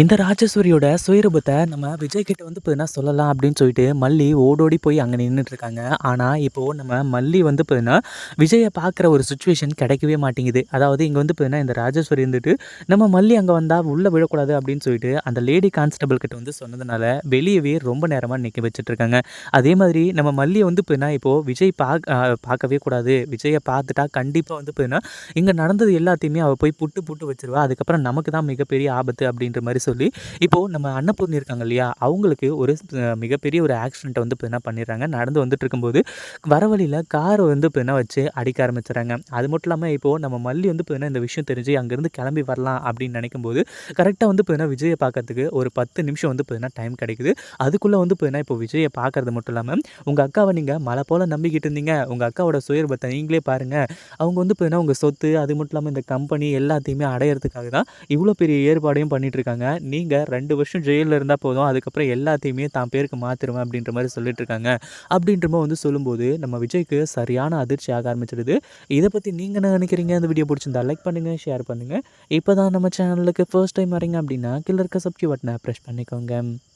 இந்த ராஜேஸ்வரியோட சுயரூபத்தை நம்ம விஜய் கிட்ட வந்து பார்த்தீங்கன்னா சொல்லலாம் அப்படின்னு சொல்லிட்டு மல்லி ஓடோடி போய் அங்கே நின்றுட்டு இருக்காங்க. ஆனால் இப்போது நம்ம மல்லி வந்து பார்த்தீங்கன்னா விஜயை பார்க்குற ஒரு சுச்சுவேஷன் கிடைக்கவே மாட்டேங்குது. அதாவது இங்கே வந்து பார்த்தீங்கன்னா இந்த ராஜேஸ்வரி இருந்துட்டு நம்ம மல்லி அங்கே வந்தால் உள்ளே விழக்கூடாது அப்படின்னு சொல்லிட்டு அந்த லேடி கான்ஸ்டபிள் கிட்ட வந்து சொன்னதுனால வெளியவே ரொம்ப நேரமாக நிற்க வச்சுட்டு இருக்காங்க. அதே மாதிரி நம்ம மல்லியை வந்து பார்த்தீங்கன்னா இப்போது விஜய் பார்க்க பார்க்கவே கூடாது. விஜயை பார்த்துட்டா கண்டிப்பாக வந்து பார்த்தீங்கன்னா இங்கே நடந்தது எல்லாத்தையுமே அவள் போய் புட்டு புட்டு வச்சிருவா. அதுக்கப்புறம் நமக்கு தான் மிகப்பெரிய ஆபத்து அப்படின்ற மாதிரி சொல்லி இப்போது நம்ம அன்னபூர்ணி இருக்காங்க இல்லையா அவங்களுக்கு ஒரு மிகப்பெரிய ஒரு ஆக்சிடெண்ட்டை வந்து இப்போ என்ன பண்ணிடுறாங்க நடந்து வந்துட்டு இருக்கும்போது வர வழியில் காரை வந்து இப்போ என்ன வச்சு அடிக்க ஆரம்பிச்சுறாங்க அது மட்டும் இல்லாமல் இப்போது நம்ம மல்லி வந்து இப்போ என்ன இந்த விஷயம் தெரிஞ்சு அங்கேருந்து கிளம்பி வரலாம் அப்படின்னு நினைக்கும் போது கரெக்டாக வந்து இப்போ என்ன விஜயை பார்க்கறதுக்கு ஒரு பத்து நிமிஷம் வந்து இப்போ என்ன டைம் கிடைக்குது. அதுக்குள்ளே வந்து இப்போ என்ன இப்போ விஜயை பார்க்கறது மட்டும் இல்லாமல் உங்கள் அக்காவை நீங்கள் மலை போல் நம்பிக்கிட்டு இருந்தீங்க உங்கள் அக்காவோட சுயர்பத்தை நீங்களே பாருங்கள் அவங்க வந்து இப்போ என்ன உங்கள் சொத்து அது மட்டும் இல்லாமல் இந்த கம்பெனி எல்லாத்தையுமே அடையிறதுக்காக தான் இவ்வளோ பெரிய ஏற்பாடையும் பண்ணிகிட்ருக்காங்க நீங்கள் ரெண்டு வருஷம் ஜெயிலில் இருந்தால் போதும் அதுக்கப்புறம் எல்லாத்தையுமே தான் பேருக்கு மாற்றிடுவேன் அப்படின்ற மாதிரி சொல்லிட்டு இருக்காங்க அப்படின்ற வந்து சொல்லும்போது நம்ம விஜய்க்கு சரியான அதிர்ச்சி ஆக ஆரம்பிச்சிடுது இதை பற்றி நீங்கள் என்ன நினைக்கிறீங்க? இந்த வீடியோ பிடிச்சிருந்தா லைக் பண்ணுங்கள் ஷேர் பண்ணுங்கள் இப்போ தான் நம்ம சேனலுக்கு ஃபர்ஸ்ட் டைம் வரீங்க அப்படின்னா கீழே இருக்க சப்ஸ்கிரைப் பட்டனை ப்ரெஸ் பண்ணிக்கோங்க.